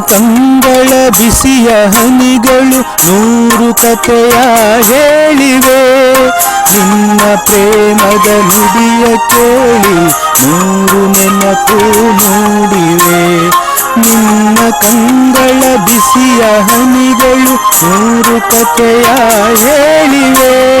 ಕಂಗಳ ಬಿಸಿಯ ಹನಿಗಳು ನೂರು ಕಥೆಯ ಹೇಳಿವೆ. ನಿನ್ನ ಪ್ರೇಮದ ನುಡಿಯ ಕೇಳಿ ನೂರು ನೆನಪು ಮೂಡಿವೆ. ನಿನ್ನ ಕಂಗಳ ಬಿಸಿಯ ಹನಿಗಳು ನೂರು ಕಥೆಯ ಹೇಳಿವೆ.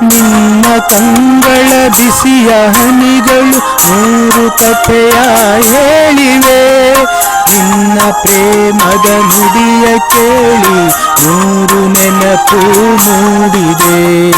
ನಿನ್ನ ಕಂಗಳ ಬಿಸಿಯ ಹನಿಗಳು ನೂರು ಕಥೆಯ ಹೇಳಿವೆ. ನಿನ್ನ ಪ್ರೇಮದ ನುಡಿಯ ಕೇಳಿ ನೂರು ನೆನಪು ಮೂಡಿದೆ.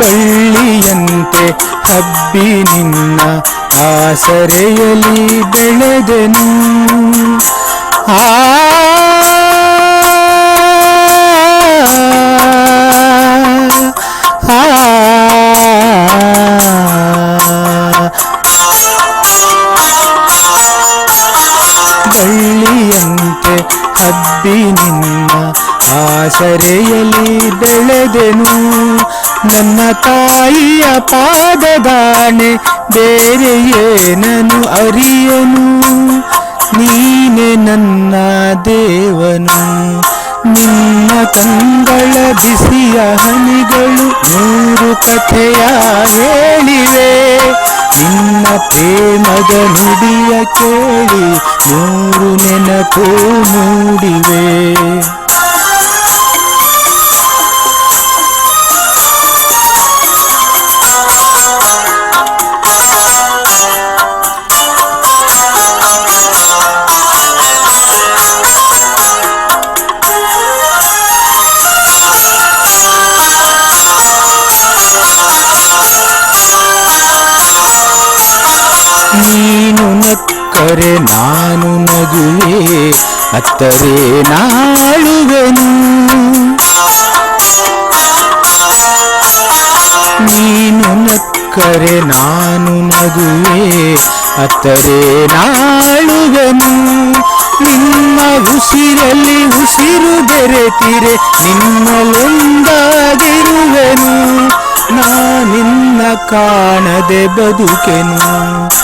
ಬಳ್ಳಿಯಂತೆ ಹಬ್ಬಿ ನಿನ್ನ ಆಸರೆಯಲ್ಲಿ ಬೆಳೆದೆನು. ಆ ಹಬ್ಬಿ ನಿನ್ನ ಬೆಳೆದೆನು. ನನ್ನ ತಾಯಿಯ ಪಾದದಾಣೆ ಬೇರೆ ಏನನು ಅರಿಯನು? ನೀನೆ ನನ್ನ ದೇವನು. ನಿನ್ನ ಕಂಗಳ ಬಿಸಿಯ ಹನಿಗಳು ನೂರು ಕಥೆಯ ಹೇಳಿವೆ. ನಿನ್ನ ಪ್ರೇಮದ ನುಡಿಯ ಕೇಳಿ ನೂರು ನೆನಪು ಮೂಡಿವೆ. ನೀನು ನಕ್ಕರೆ ನಾನು ನಗುವೆ, ಅತ್ತರೆ ನಾಳುವೆನು. ನೀನು ನಕ್ಕರೆ ನಾನು ನಗುವೆ, ಅತ್ತರೆ ನಾಳುವೆನು. ನಿಮ್ಮ ಉಸಿರಲ್ಲಿ ಉಸಿರು ಬೆರೆತಿರೆ, ನಿಮ್ಮಲ್ಲೊಂದಾಗಿರುವೆನು. ನಾನಿನ್ನ ಕಾಣದೆ ಬದುಕೆನು.